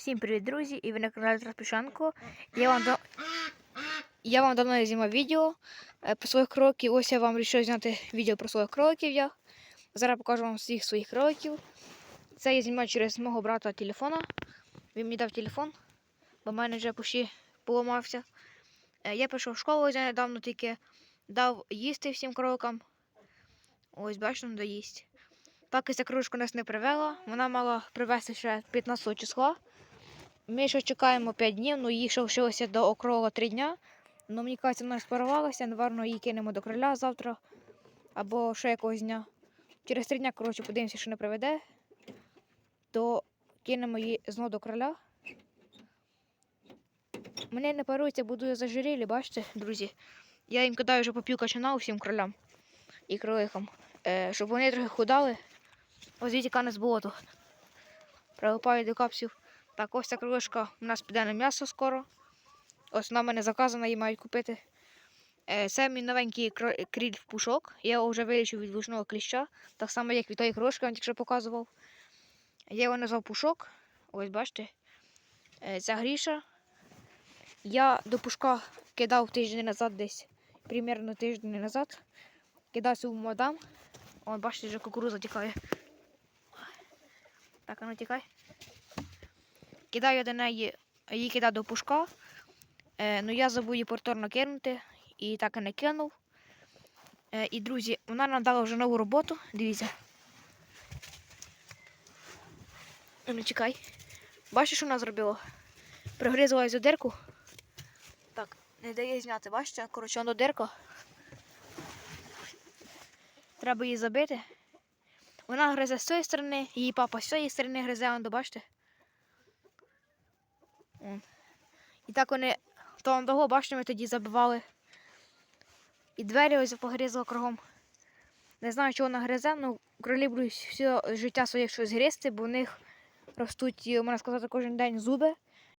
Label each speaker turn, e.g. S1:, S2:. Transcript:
S1: Всім привіт, друзі! І ви на каналі Траспішанко. Я вам я вам давно знімав відео е, про своїх кроків. Ось я вам вирішив зняти відео про своїх кроків. Я зараз покажу вам всіх своїх кроків. Це я знімаю через мого брата телефона. Він мені дав телефон, бо в мене вже почти поламався. Е, Я пішов в школу я недавно тільки дав їсти всім крокам. Ось, бачите, доїсть. Поки ця кружка нас не привела, вона мала привезти ще 15 числа. Ми ще чекаємо 5 днів, ну їй ще лишилося до окролу 3 дня. Ну, мені кажеться, вона спарувалася, напевно, її кинемо до кроля завтра або ще якогось дня. Через 3 дня, коротше, подивимося, що не приведе, то кинемо її знову до кроля. Мене не парується, буду зажирілі, бачите, друзі. Я їм кидаю вже попів качана усім кролям і кроликам, е, щоб вони трохи худали. Ось звідти кане з болоту. Прилипаю до капсів. Так, ось ця крилишка у нас піде на м'ясо скоро. Ось вона в мене заказана, її мають купити. Е, Це мій новенький кріль в пушок. Я його вже вилічив від вушного кліща, так само, як від тої крилишки, я вам тільки що показував. Я його назвав пушок. Ось бачите. Е, Ця гріша. Я до пушка кидав тиждень назад десь, примерно тиждень назад. Кидав цю мадам. О, бачите, вже кукуруза тікає. Так, а ну тікай. Кидаю до неї, її кидаю до пушка. Е, ну я забув її повторно кинути і так і не кинув. Е, і, друзі, вона нам дала вже нову роботу. Дивіться. А Ну, чекай. Бачиш, що вона зробила? Пригризла за дирку. Так, не дає зняти, бачите? Коротше, воно дирка. Треба її забити. Вона гризе з цієї сторони, її папа з цієї сторони гризе, он, бачите? Вон. І так вони то того, башню ми тоді забивали. І двері ось погризла кругом. Не знаю, чого вона гризе, але кролі будуть все життя своє щось гризти, бо в них ростуть, можна сказати, кожен день зуби.